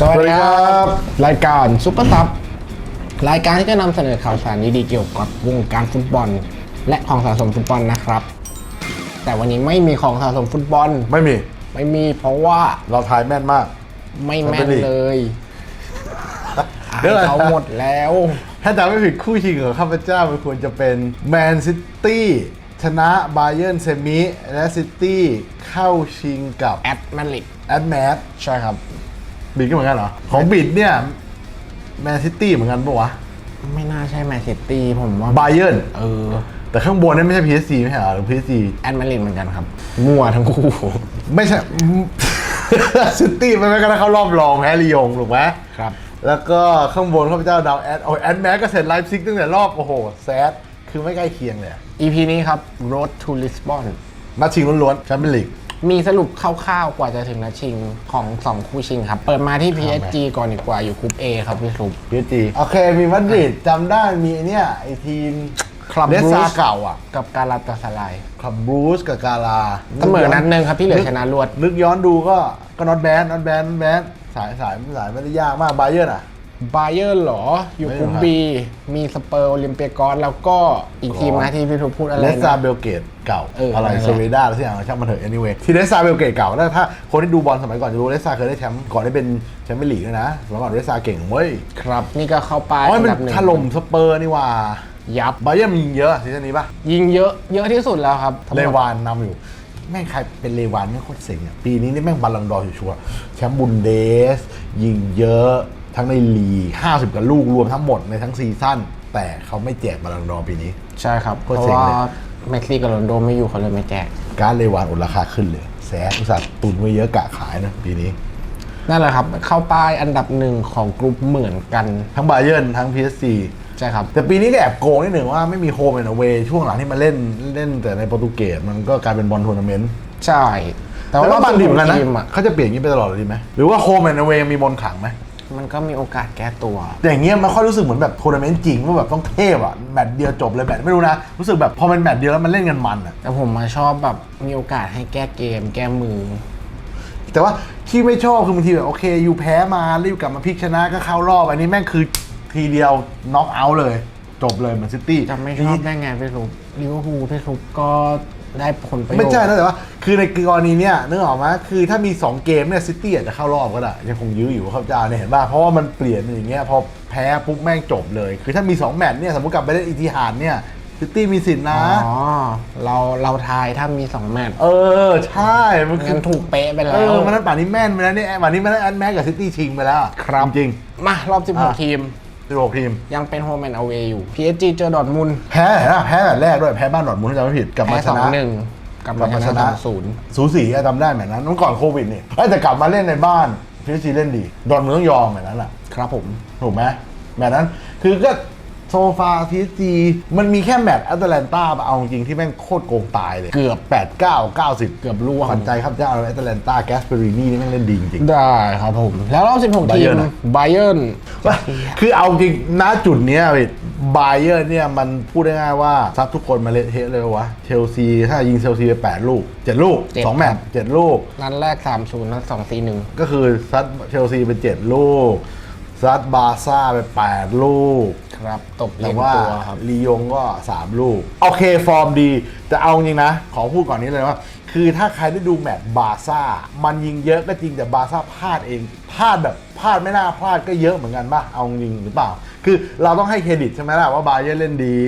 สวัสดีครับ รายการซุปเปอร์ซับรายการที่จะนำเสนอข่าวสารดีๆเกี่ยวกับวงการฟุตบอล และของสะสมฟุตบอลนะครับ แต่วันนี้ไม่มีของสะสมฟุตบอลไม่มี ไม่มีเพราะว่าเราทายแม่นมาก ไม่แม่น Champions League เลยเดี๋ยวก่อนเขาหมดแล้ว ถ้าจำไม่ผิดคู่ชิงของข้าพเจ้ามันควรจะเป็นแมนซิตี้ชนะบาเยิร์นเซมิและซิตี้เข้าชิงกับแอดมาริดแอดแมดใช่ครับ บิดก็เหมือนกันเหรอ ของบิดเนี่ยแมนซิตี้เหมือนกันปะวะไม่น่าใช่แมนซิตี้ผมว่าบาเยิร์นเออ แต่ข้างบนนี่ไม่ใช่ PSG ไม่ใช่เหรอหรือ PSG แอดมาริดเหมือนกันครับ มั่วทั้งคู่ ไม่ใช่ซิตี้มันไม่ก็ได้เข้ารอบรองแพ้ลียงถูกไหมครับ แล้วก็ข้างบนข้าพเจ้าดาวแอดโอ้ยแอดแมสก็เสร็จไลฟ์ซิกตั้งแต่รอบ โอ้โห แซด คือไม่ใกล้เคียงเลยอะ EP นี้ครับ Road to Lisbon นัดชิงล้วนๆแชมเปี้ยนลีก มีสรุปคร่าวๆ กว่าจะถึงนัดชิงของ 2 คู่ชิงครับ เปิดมาที่ PSG ก่อนดีกว่าอยู่กรุ๊ป A ครับพี่สุปพีจีโอเค มีมาดริดจำได้มีไอเนี่ยไอทีม Club เลสซา Brugge เก่าอะกับการาตาสลายคลับบูสกับกาลาเสมอนัดหนึ่งครับที่เหลือชนะรวด นึกย้อนดูก็ก็นอตแบนนอตแบนนอตแบนสายสายสายไม่ได้ยากมากบาเยอร์นอะ บาเยอร์เหรอ อยู่กรุ๊ปไม่ B รู้ครับมีสเปอร์โอลิมเปียกอสแล้วก็อีกทีมนะที่พี่ทุกพูดอะไรเลสซานะ เบลเกตเก่าเออออะไรอะไรนะเซเวดาอะไรสักอย่างช่างมันเถอะ anyway ที่เลสซาเบลเกตเก่าแล้วถ้าคนที่ดูบอลสมัยก่อนจะรู้เลสซาเคยได้แชมป์ก่อนได้เป็นแชมเปี้ยนลีกด้วยนะสมัยก่อนเลสซาเก่งเว้ยครับนี่ก็เข้าไปอ๋ออัมันนดับหนึ่งถล่มสเปอร์นี่ว่ายับบาเยอร์มันยิงเยอะซีซั่นนี้ปะยิงเยอะเยอะที่สุดแล้วครับทั้งหเลมดวานนำอยู่ แม่งใครเป็นเลวานไม่งโคตรเซ็งอะปีนี้นี่แม่งบอลลังก์ดอร์ชัวร์ๆแชมป์บุนเดส ยิงเยอะ ทั้งในลีก50กับลูกรวมทั้งหมดในทั้งซีซั่นแต่เขาไม่แจกบอลลังก์ดอร์ปีนี้ ใช่ครับโคเพตรราะเจ๋งว่าเลย เมสซี่กับโรนลโดไม่อยู่เขาเลยไม่แจก การดเลวานอุดราคาขึ้นเลย แสนอุตส่าห์ตุนไว้เยอะกะขายนะปีนี้ นั่นแหละครับ เข้าป้ายอันดับหนึ่งของกลุ่มเหมือนกัน ทั้งบาเยิร์นทั้ง PSG ใช่ครับ แต่ปีนี้ก็แอบโกงนิดหนึ่งว่าไม่มีโฮมแอนด์เวย์ช่วงหลังที่มาเล่นเล่นแต่ในโปรตุเกสมันก็กลายเป็นบอลทัวร์นาเมนต์ใช่ แต่แต่ว่าว่าบันดีเหมือนกันนะทีมอะเขาจะเปลี่ยนอย่างนี้ไปตลอดเลยดีไหมหรือว่าโฮมแอนด์เวย์มีมนต์ขลังไหม มันก็มีโอกาสแก้ตัว แต่อย่างเงี้ยมันค่อยรู้สึกเหมือนแบบทัวร์นาเมนต์จริงว่าแบบต้องเทพอะแมตช์เดียวจบเลยแมตช์ไม่รู้นะรู้สึกแบบพอเป็นแมตช์เดียวแล้วมันเล่นกันมันอะแต่ผมมาชอบแบบมีโอกาสให้แก้เกม แก้มือ แต่ว่าที่ไม่ชอบคือบางทีแบบโอเคอยู่แพ้มารีบกลับมาพลิกชนะก็เข้ารอบอันนี้แม่งคือทีเดียวน็อกเอาท์เลย จบเลยเหมือนซิตี้จะไม่ชอบได้ไงพี่ลุกลิเวอร์พูลพี่ลุกก็ ได้ผลประโยชน์ ไม่ใช่นะแต่ว่าคือในกรณีเนี้ยนึกออกไหมคือถ้ามี 2 เกมเนี่ยซิตี้อาจจะเข้ารอบก็ได้ยังคงยื้ออยู่ข้าพเจ้าเนี่ยเห็นป่ะเพราะว่ามันเปลี่ยนอย่างเงี้ยพอแพ้ปุ๊บแม่งจบเลย คือถ้ามี 2 แมตช์เนี่ยสมมติกลับไปเล่นอีทิฮาดเนี่ยซิตี้มีสิทธินะ อ๋อ เราเราทายถ้ามีสองแมตช์เออ ใช่ มันคืงั้อนถูกเป๊ะไปแล้เอวอมันนั้นป่านนี้แม่นไปแล้วเนี่ยป่านนี้มันนั้นแอนแม็กกับซิตี้ชิงไปแล้วอะครับจริง มารอบ อะ 16 ทีม ๆสิบหกทีม ยังเป็นโฮมแอนด์เอาเวย์อยู่ PSG เจอดอร์ทมุนด์แพ้นะแพ้แบบแรกด้วย แพ้บ้านดอร์ทมุนด์ถ้าจำไม่ผิดกลับแพ้มาชสองนะ หนึ่งกลับกลัมาบมาชชนะ นะสามศูนย์สูสีอะจำได้แบบนั้นเมื่อก่อนโควิดนี่เอ้ยแต่กลับมาเล่นในบ้านพีเอสจีเล่นดี ดอร์ทมุนด์ต้องยอมแบบนั้นแหละครับผม ถูกไหมแบบนั้นคือก็ โซฟาพีเอสจีมันมีแค่แมตช์แอตแลนตาเอาจริงๆที่แม่งโคตรโกงตายเลย เกือบ 8 9 90 เกือบล่วงขวัญใจครับเจ้าแอตแลนตาแกสเปอรีนี่นี่แม่งเล่นดีจริงๆได้ครับผม แล้วรอบ 16 ทีม Bayern อะไบเยิร์นว่าคือเอาจริงณจุดเนี้ยบาเยอร์เนี่ยมันพูดได้ง่ายว่าซัดทุกคนมาเละเทะเลยวะเชลซีถ้ายิงเชลซีไปแปดลูกเจ็ดลูกเจ็ดสองแมตช์เจ็ดลูกนัดแรก 3 0นัด2 4 1ก็คือซัดเชลซีไปเจ็ดลูก ซัดบาร์ซ่าไปแปดลูก ครับตบแต่เลี้ยงว่าตัวครับ ลียงก็ 3 ลูก โอเคฟอร์มดี แต่เอาจริงนะ ขอพูดก่อนนี้เลยว่า คือถ้าใครได้ดูแมตช์บาร์ซ่า มันยิงเยอะก็จริงแต่บาร์ซ่าพลาดเอง พลาดแบบพลาดไม่น่าพลาดก็เยอะเหมือนกันป่ะ เอาจริงหรือเปล่า คือเราต้องให้เครดิตใช่ไหมล่ะว่าบาเยอร์เล่นดี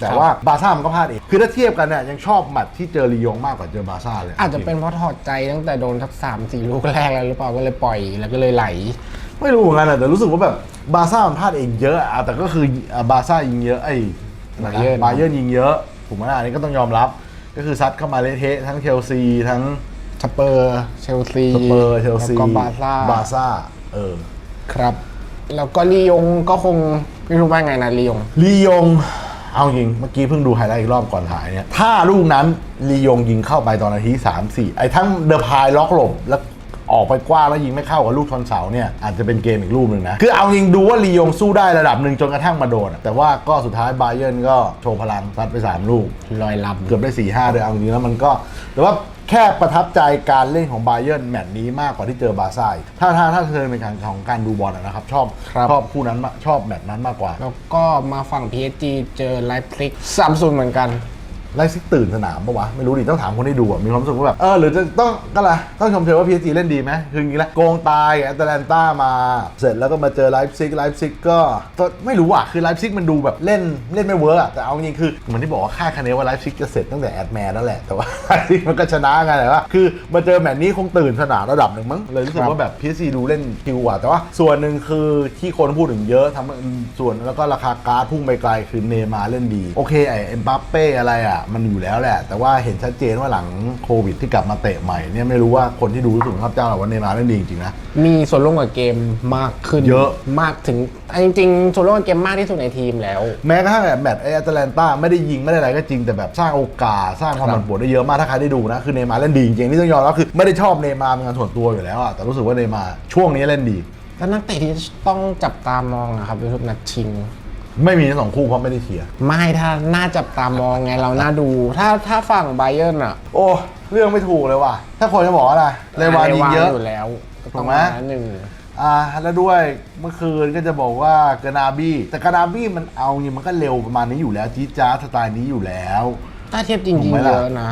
แต่ว่าบาร์ซ่ามันก็พลาดเอง คือถ้าเทียบกันเนี่ยยังชอบแมตช์ที่เจอลียงมากกว่าเจอบาร์ซ่าเลย อาจจะเป็นเพราะถอดใจตั้งแต่โดนทักสามสี่ลูกแรกแล้วหรือเปล่าก็เลยปล่อยแล้วก็เลยไหล ไม่รู้เหมือนกันอะแต่รู้สึกว่าแบบบาร์ซ่ามันพลาดเองเยอะอะแต่ก็คืออะบาร์ซ่ายิงเยอะไอ้บาเยิร์น บาเยิร์นยิงเยอะถูกไหมล่ะอันนี้ก็ต้องยอมรับ ก็คือซัดเข้ามาเละเทะทั้งเชลซีทั้ง สเปอร์เชลซีสเปอร์เชลซีแล้วก็บาร์ซ่าบาร์ซ่าเออครับ แล้วก็ลียงก็คงไม่รู้ว่าไงนะลียง ลียง เอาจริง เมื่อกี้เพิ่งดูไฮไลท์อีกรอบก่อนถ่ายเนี่ย ถ้าลูกนั้นลียงยิงเข้าไปตอนนาที 3 4 ไอ้ทั้งเดอะพายล็อกหลบ แล้ว ออกไปกว้างแล้วยิงไม่เข้ากับลูกชนเสาเนี่ยอาจจะเป็นเกมอีกลูกหนึ่งนะคือเอาจริงดูว่าลียงสู้ได้ระดับหนึ่งจนกระทั่งมาโดนอะแต่ว่าก็สุดท้ายบาเยิร์นก็โชว์พลังซัดไป 3 ลูก ลอยลเกือบได้4ี่ห้าเลยเอาจริงๆแล้วมันก็ แต่ว่าแค่ประทับใจการเล่นของบาเยิร์นแมตช์นี้มากกว่าที่เจอบาร์ซ่าอีกถ้าถ้าถ้าเธอเป็นการของการดูบอลอะนะครับ ชอบครับ ชอบคู่นั้นมากชอบแมตช์นั้นมากกว่า แล้วก็มาฝั่ง PSG เจอไลฟ์พลิกซัมซุนเหมือนกัน ไลฟ์ซิกตื่นสนามปะวะ ไม่รู้ดิต้องถามคนที่ดูอะมีความรู้สึกว่าแบบ เออ หรือจะต้องก็ละต้องชมเชยว่า PSG เล่นดีไหมคืออย่างนี้แหละโกงตายแอตแลนต้ามา เสร็จแล้วก็มาเจอไลฟ์ซิกไลฟ์ซิกก็ก็ไม่รู้อะคือไลฟ์ซิกมันดูแบบเล่นเล่นไม่เวิร์กอะแต่เอาจริงคือเหมือนที่บอกว่าค่าดคะเนว่าไลฟ์ซิกจะเสร็จตั้งแต่แอดแมนนั่นแหละแต่ว่าไลฟ์ซิกมันก็ชนะไงแต่ว่าคือมาเจอแมตช์นี้คงตื่นสนามระดับหนึ่งมั้งเลยรู้สึกว่าแบบ PSG ดูเล่นคิวกว่าแต่ว่าส่วนหนึ่งคือที่คนพูดถึงเยอะทำส่วนแล้วก็ราคาการ์ดพุ่งไปไกลคือเนมาร์เล่นดีโอเคไอเอ็มบัปเป้อะไรอะมันอยู่แล้วแหละ แต่ว่าเห็นชัดเจนว่าหลังโควิดที่กลับมาเตะใหม่เนี่ยไม่รู้ว่าคนที่ดูรู้สึกครับเจ้าหรือว่าเนย์มาร์เล่นดีจริงๆนะ มีส่วนร่วมกับเกมมากขึ้นเยอะ มากถึงอันจริงๆส่วนร่วมกับเกมมากที่สุดในทีมแล้ว แม้กระทั่งแบบแมตช์ไอแอตแลนตาไม่ได้ยิงไม่ได้อะไรก็จริงแต่แบบสร้างโอกาสสร้างความครับผันผวนได้เยอะมากถ้าใครได้ดูนะคือเนย์มาร์เล่นดีจริงๆที่ต้องยอมรับคือไม่ได้ชอบเนย์มาร์เป็นงานส่วนตัวอยู่แล้วอะแต่รู้สึกว่าเนย์มาร์ช่วงนี้เล่นดีแล้วนักเตะที่ต้องจับตามองนะครับในทุกนัดชิง ไม่มีทั้งสองคู่เพราะไม่ได้เชียร์ไม่ถ้าน่าจับตามองไงเราน่าดู ถ้าถ้าฝั่งไบเยิร์นอะโอ้เรื่องไม่ถูกเลยว่ะ ถ้าคนจะบอกว่าอะไรเลวานยิงเยอะอยู่แล้วก็ถูต้องกไหมมาหนึ่งอ่าแล้วด้วยเมื่อคืนก็จะบอกว่ากานาบี้แต่กานาบี้มันเอาจริงมันก็เร็วประมาณนี้อยู่แล้วจี๊ดจ้าดสไตล์นี้อยู่แล้ว ถ้าเทียบจริถูงกไหมๆล่ะเยอะนะ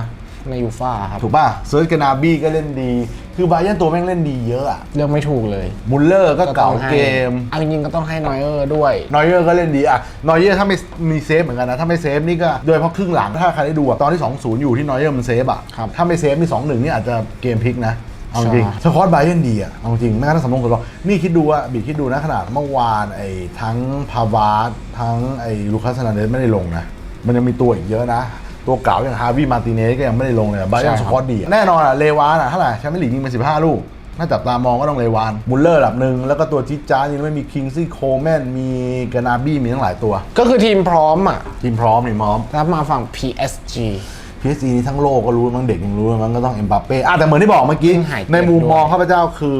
ในยูฟ่าครับ ถูกป่ะเซิร์ชกานาบี้ก็เล่นดี คือบาเยร์นตัวแม่งเล่นดีเยอะอะเลือกไม่ถูกเลยมุลเลอร์ก็เก่าต้องให้เกมเอาจริงๆก็ต้องให้นอยเออร์ด้วยนอยเยอร์ก็เล่นดีอะนอยเยอร์ถ้าไม่มีเซฟเหมือนกันนะ ถ้าไม่เซฟนี่ก็โดยเฉพาะครึ่งหลังถ้าใครได้ดูอะตอนที่ 2-0 อยู่ที่นอยเยอร์มันเซฟอะครับถ้าไม่เซฟนี่2-1นี่อาจจะเกมพลิกนะเอาจริงใช่สกอตไบเยร์นดีอะเอาจริงไม่งั้นถ้าสำรองสำรองนี่คิดดูว่าบีคิดดูนะขนาดเมื่อวานไอ้ทั้งพาวาร์ดทั้งไอ้ลูคัสนาเดสไม่ได้ลงนะ มันยังมีตัวอีกเยอะนะ ตัวเก่าอย่างฮาวิมาร์ติเนสก็ยังไม่ได้ลงเลยไบเยร์นสกอตดีอะแน่นอนอะเลวานอะเท่าไหร่แชมเปี้ยนลีกยิงไป15 ลูกถ้าจับตามองก็ต้องเลวานมุลเลอร์ระดับหนึ่งแล้วก็ตัวจิจ้ายังไม่มีคิงซี่โคแมนมีกานาบี้มีทั้งหลายตัว ก็คือทีมพร้อมอะ ทีมพร้อมนี่พร้อมถ้ามาฝั่ง PSG PSG นี่ทั้งโลกก็รู้มั้งเด็กยังรู้มั้งก็ต้องเอ็มบัปเป้อะแต่เหมือนที่บอกเมื่อกี้เพิ่งหายเจ็บในมุมมองด้วยข้าพเจ้าคือ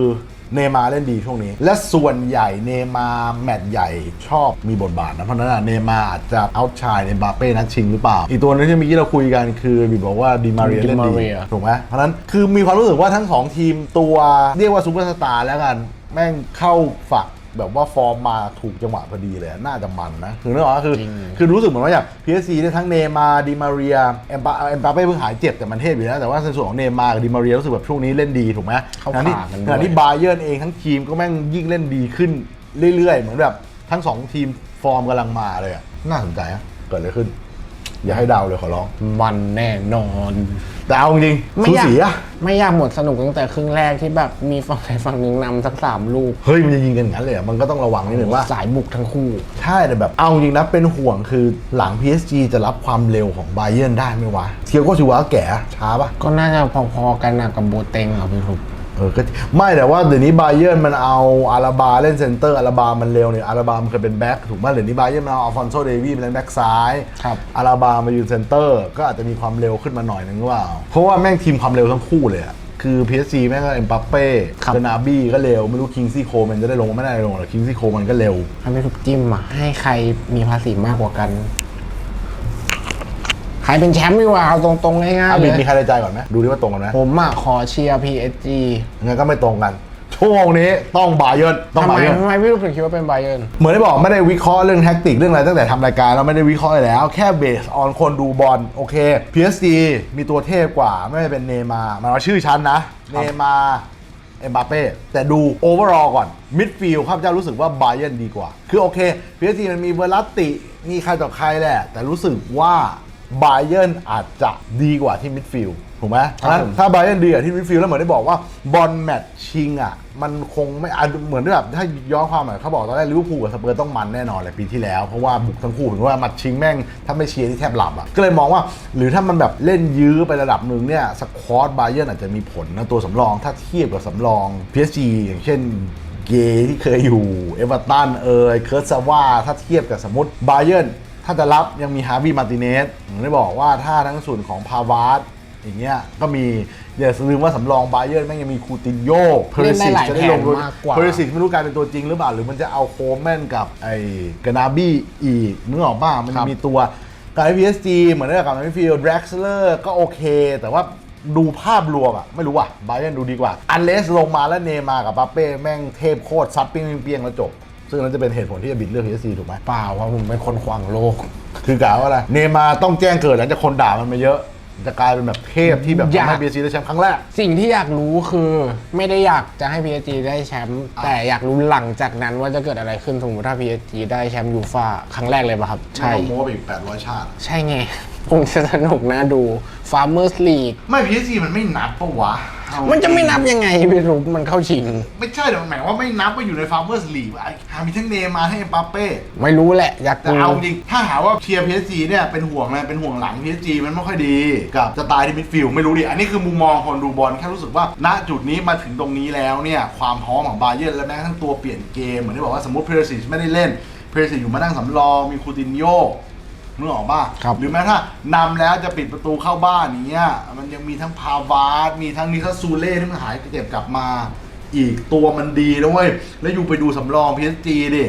เนย์มาร์เล่นดีช่วงนี้ และส่วนใหญ่เนย์มาร์แมตช์ใหญ่ชอบมีบทบาทนะเพราะฉะนั้นอะเนย์มาร์อาจจะเอาชายเอ็มบัปเป้นัดชิงหรือเปล่า อีกตัวนึงที่เมื่อกี้เราคุยกันคือบีบอกว่าดีมาเรียเล่นดี Di Maria ถูกไหมเพราะฉะนั้นคือมีความรู้สึกว่าทั้งสองทีมตัวเรียกว่าซูเปอร์สตาร์แล้วกัน แม่งเข้าฝัก แบบว่าฟอร์มมาถูกจังหวะพอดีเลยอะน่าจะมันนะ คือนึกออกปะคือจริง คือรู้สึกเหมือนว่าอย่าง PSG ได้ทั้งเนย์มาร์ดิมาเรียเอ็มปาเอ็มปาเป้เพิ่งหายเจ็บแต่มันเทพอยู่แล้ว แต่ว่าในส่วนของเนย์มาร์กับดิมาเรียรู้สึกแบบช่วงนี้เล่นดีถูกไหมเข้าขณะที่ขากันด้วย ขณะที่บาเยิร์นเองทั้งทีมก็แม่งยิ่งเล่นดีขึ้นเรื่อยๆ เหมือนแบบทั้งสองทีมฟอร์มกำลังมาเลยอะน่าสนใจอะเกิดอะไรขึ้น อย่าให้เดาเลยขอร้อง มันแน่นอนแต่เอาจริงๆสูอยากสีอะไม่อยากหมดสนุกตั้งแต่ครึ่งแรกที่แบบมีฝั่งใดฝั่งหนึ่งนำสักสามลูก เฮ้ยมันจะยิงกันอย่างนั้นเลยอะมันก็ต้องระวังนิดนึงว่า สายบุกทั้งคู่ ใช่แต่แบบเอาจริงนะเป็นห่วงคือหลัง PSG จะรับความเร็วของไบเยิร์นได้ไหมวะเทียโกชิวะแก่ช้าปะก็น่าจะพอๆกันนะกับโบเต็งอะพี่ทุบ เออก็ไม่แต่ว่าเดี๋ยวนี้ไบเยิร์นมันเอาอาราบาเล่นเซนเตอร์อาราบามันเร็วเนี่ยอาราบามันเคยเป็นแบ็คถูกไหมเดี๋ยวนี้ไบเยิร์นมันเอาอัลฟอนโซเดวีมาเล่นแบ็คซ้ายครับอาราบามายืนเซนเตอร์ก็อาจจะมีความเร็วขึ้นมาหน่อยนึงหรือเปล่าเพราะว่าแม่งทีมความเร็วทั้งคู่เลยอะคือ PSG แม่งก็เอ็มบัปเป้ครับเกนาบี้ก็เร็ว ไม่รู้คิงซี่โคมันจะได้ลงไม่ได้ลงหรอกคิงซี่โคมันก็เร็วให้พี่ทุบจิ้มอะให้ใครมีภาษีมากกว่ากัน ใครเป็นแชมป์ดีกว่าเอาตรงๆง่ายอาๆเลบิดยมีใครในใจก่อนไหมดูดิว่าตรงกันไหมผมอะขอเชียร์ PSG งั้นก็ไม่ตรงกัน ช่วงนี้ต้องบาเยิร์นต้องทำไมบาเยิร์น ทำไมพี่ทุบถึงคิดว่าเป็นไบเยิร์น เหมือนที่บอกไม่ได้วิเคราะห์เรื่องแท็กติกเรื่องอะไรตั้งแต่ทำรายการเราไม่ได้วิเคราะห์อะไรแล้ว แค่เบสออนคนดูบอลโอเค PSG มีตัวเทพกว่า ไม่ว่าจะเป็นเนย์มาร์หมายว่าชื่อชั้นนะ เนย์มาร์เอ็มบาเป้แต่ดูโอเวอร์ออก่อนมิดฟิลด์ข้าพเจ้ารู้สึกว่าบาเยิร์นดีกว่า คือโอเค PSG มันมีเวลัตติมีใครต่อใครแหละ แต่รู้สึกว่า บาเยิร์นอาจจะดีกว่าที่มิดฟิลด์ถูกไหมครับงั้นผม ถ้าบาเยิร์นดีกว่าที่มิดฟิลด์แล้วเหมือนได้บอกว่าบอลแมตช์ชิงอะมันคงไม่อะเหมือนแบบถ้าย้อนความหน่อยเขาบอกตอนแรกลิเวอร์พูลกับสเปอร์ต้องมันแน่นอนเลยปีที่แล้ว เพราะว่าบุกทั้งคู่ถึงว่ามัดชิงแม่งถ้าไม่เชียร์ที่แทบหลับอะก็เลยมองว่า หรือถ้ามันแบบเล่นยื้อไประดับหนึ่งเนี่ยสควอตบาเยิร์นอาจจะมีผลนะตัวสำรองถ้าเทียบกับสำรอง PSG อย่างเช่น เกย์ที่เคยอยู่ เอเวอร์ตันเอยเคิร์ตซาว่าถ้าเทียบกับสมมติบาเยิร์น ถ้าจะรับยังมีฮาร์วีมาร์ติเนสผมได้บอกว่าถ้าทั้งส่วนของพาวาร์ดอย่างเงี้ยก็มีอย่าลืมว่าสำรองบาเยิร์นแม่งยังมีคูตินโยเพอร์เล่นได้ซิหลายจะได้ลงแผนมากกว่าเพอร์ซิไม่รู้กลายเป็นตัวจริงหรือเปล่า หรือมันจะเอาโคลแมนกับไอ้กานาบี้อีกนึกออกป่ะมันครัจะบมีตัวกับ PSG เหมือนได้กับมิดฟิลด์แดร็กซ์เลอร์ก็โอเค แต่ว่าดูภาพรวมอะไม่รู้ว่ะบาเยร์นดูดีกว่า อันเลสลงมาแล้วเนย์มาร์กับปาเป้แม่งเทพโคตรซัดเปี้ยงๆเปี้ยงๆแล้วจบ ซึ่งนั่นจะเป็นเหตุผลที่จะบิดเลือก PSG ถูกไหมเปล่าว่าผมเป็นคนขวางโลก คือกล่าวว่าอะไร เนย์มาร์ต้องแจ้งเกิดหลังจากคนด่ามันมาเยอะ จะกลายเป็นแบบเทพที่แบบอยาก ทำให้ PSG ได้แชมป์ครั้งแรก สิ่งที่อยากรู้คือไม่ได้อยากจะให้ PSG ได้แชมป์แต่อยากรู้หลังจากนั้นว่าจะเกิดอะไรขึ้นสมมติถ้า PSG ได้แชมป์ยูฟ่าครั้งแรกเลยป่ะครับ ใช่ไม่ต้องโม้ไปอีก800 ชาติ ใช่ไง คงจะสนุกนะดู Farmers League ไม่ PSG มันไม่นับปะวะ เอามันจะไม่นับยังไงไม่รู้มันเข้าชิง ไม่ใช่แต่หมายว่าไม่นับว่าอยู่ใน Farmers League อะหามีทั้งเนย์มาร์ทั้งเอ็มบัปเป้ ไม่รู้แหละ อยากแต่ดูเอาจริง ถ้าหาว่าเชียร์ PSG เนี่ยเป็นห่วงนะเป็นห่วงหลัง PSG มันไม่ค่อยดี กับสไตล์ที่มิดฟิลด์ไม่รู้ดิ อันนี้คือมุมมองคนดูบอลแค่รู้สึกว่า ณจุดนี้มาถึงตรงนี้แล้วเนี่ย ความพร้อมของบาเยิร์นและแม้กระทั่งตัวเปลี่ยนเกม เหมือนที่บอกว่าสมมติเพรสิชไม่ได้เล่น เพรสิชอยู่มานั่งสำรองมีคูตินโย นึกออกป่ะครับหรือแม้ถ้านำแล้วจะปิดประตูเข้าบ้านอย่างเงี้ยมันยังมีทั้งพาวาร์ดมีทั้งนิคัสซูเล่ที่มันหายเจ็บกลับมาอีกตัวมันดีนะเว้ยแล้วอยู่ไปดูสำรอง PSG ดิ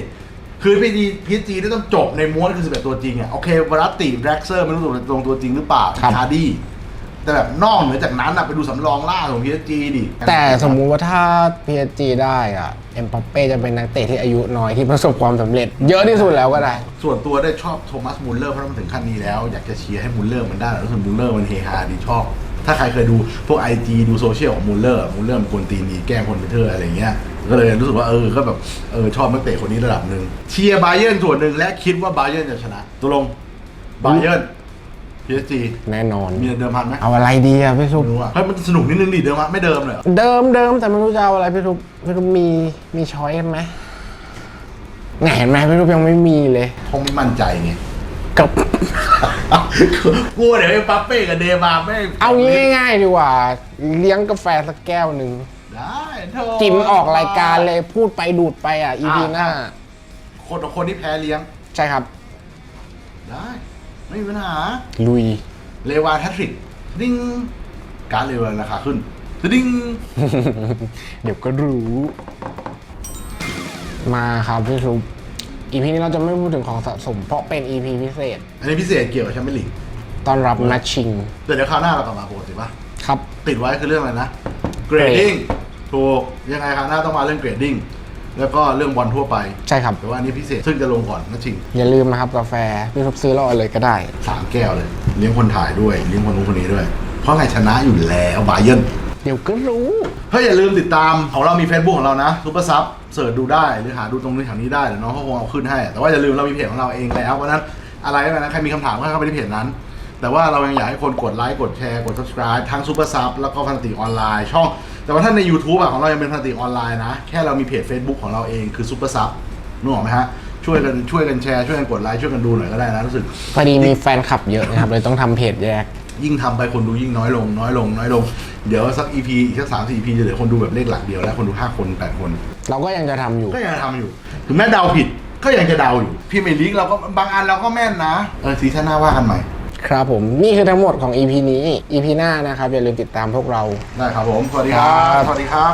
คือพีจีพีจีได้ต้องจบในม้วนคือ11ตัวจริงอะโอเควรัตติแร็กเซอร์ไม่รู้ตกลงตัวจริงหรือเปล่าครับคาร์ดี้ แต่แบบนอกเหนือจากนั้นอะไปดูสำรองล่าของพีจีดิแต่สมมุติว่าถ้า PSG ได้อะเอ็มบัปเป้จะเป็นนักเตะที่อายุน้อยที่ประสบความสำเร็จ เยอะที่สุดแล้วก็ได้ ส่วนตัวได้ชอบโทมัสมูลเลอร์เพราะมันถึงขั้นนี้แล้ว อยากจะเชียร์ให้มูลเลอร์มันได้แล้วส่วนมูลเลอร์มันเฮฮาดีชอบ ถ้าใครเคยดูพวก IG ดูโซเชียลของมูลเลอร์มูลเลอร์มันกวนตีนดีแกล้งคนไปเถอะอะไรเงี้ยก็เลยรู้สึกว่าเออก็แบบเออชอบนักเตะคนนี้ระดับหนึ่งเชียร์บาเยิร์นส่วนหนึ่งและคิดว่าบาเยิร์นจะชนะตัวลงบาเยิร์น PSG แน่นอน มีเดิมพันไหมเอาอะไรดีอะพี่ซุปไม่รู้อะเฮ้ยมันสนุกนิดนึงดิเดิมพันไม่เดิมเลยเหรอเดิมเดิมแต่ไม่รู้จะเอาอะไรพี่ซุปพี่ซุปมีมีช้อยไหมไหนเห็นไหมพี่ซุปยังไม่มีเลยคงไม่มั่นใจไงกับ กลัวเดี๋ยวไอ้ปั๊ปเป้กับเดมาไม่เอางี้ง่ายๆดีกว่า เลี้ยงกาแฟสักแก้วหนึ่งได้โธ่กินออกรายการเลยพูดไปดูดไปอะ EP หน้า คนต่อคนที่แพ้เลี้ยง ใช่ครับ ได้ ไม่มีปัญหา ลุย เลวานแฮตทริกดิ้งการดเลวานราคาขึ้นดิ้งเดี๋ยวก็รู้ มาครับพี่ซุป EP นี้เราจะไม่พูดถึงของสะสม เพราะเป็น EP พิเศษ อันนี้พิเศษเกี่ยวกับแชมเปี้ยนลีกตอนรับนัดชิงแต่เดี๋ยวคราวหน้าเรากลับมาปกติปะครับ ติดไว้คือเรื่องอะไรนะ grading ถูกยังไงคราวหน้าต้องมาเรื่อง grading แล้วก็เรื่องบอลทั่วไป ใช่ครับ แต่ว่าอันนี้พิเศษซึ่งจะลงก่อนนะชิงอย่าลืมนะครับกาแฟพี่ซุปซื้อรอเลยก็ได้ สามแก้วเลยเลี้ยงคนถ่ายด้วยเลี้ยงคนนู้นคนนี้ด้วย เพราะไงชนะอยู่แล้วบาเยิร์น เดี๋ยวก็รู้ เฮ้ยอย่าลืมติดตามของเรามี Facebook ของเรานะซูเปอร์ซับเสิร์ชดูได้หรือหาดูตรงนี้แถวนี้ได้เดี๋ยวน้องเขาคงเอาขึ้นให้ แต่ว่าอย่าลืมเรามีเพจของเราเองแล้วเพราะฉะนั้นอะไรก็แล้วนะใครมีคำถามก็เข้าไปที่เพจนั้น แต่ว่าเรายังอยากให้คนกดไลค์กดแชร์กด subscribe ทั้งซูเปอร์ซับแล้วก็พันติออนไลน์ช่อง แต่ว่าถ้าใน YouTube อะของเรายังเป็นพันติออนไลน์นะ แค่เรามีเพจ Facebook ของเราเองคือซูเปอร์ซับนึกออกไหมฮะ ช่วยกันช่วยกันแชร์ ช่วยกันกดไลค์ช่วยกันดูหน่อยก็ได้นะรู้สึก พอดีมีแฟนคลับเยอะนะครับ เลยต้องทำเพจแยก ยิ่งทำไปคนดูยิ่งน้อยลง น้อยลง น้อยลง เดี๋ยวสัก EP อีกสักสามสี่ EP จะเหลือคนดูแบบเลขหลักเดียวแล้วคนดูห้าคนแปดคน เราก็ยังจะทำอยู่ ก็ยังทำอยู่ ถึงแม้เดาผิดก็ยังจะเดาอยู่พี่เมลิกเราก็บางอันเราก็แม่นนะ เออซีซั่นหน้าว่ากันใหม่ ครับผมนี่คือทั้งหมดของ EP นี้ EP หน้านะครับอย่าลืมติดตามพวกเรา ได้ครับผม สวัสดีครับครับสวัสดีครับ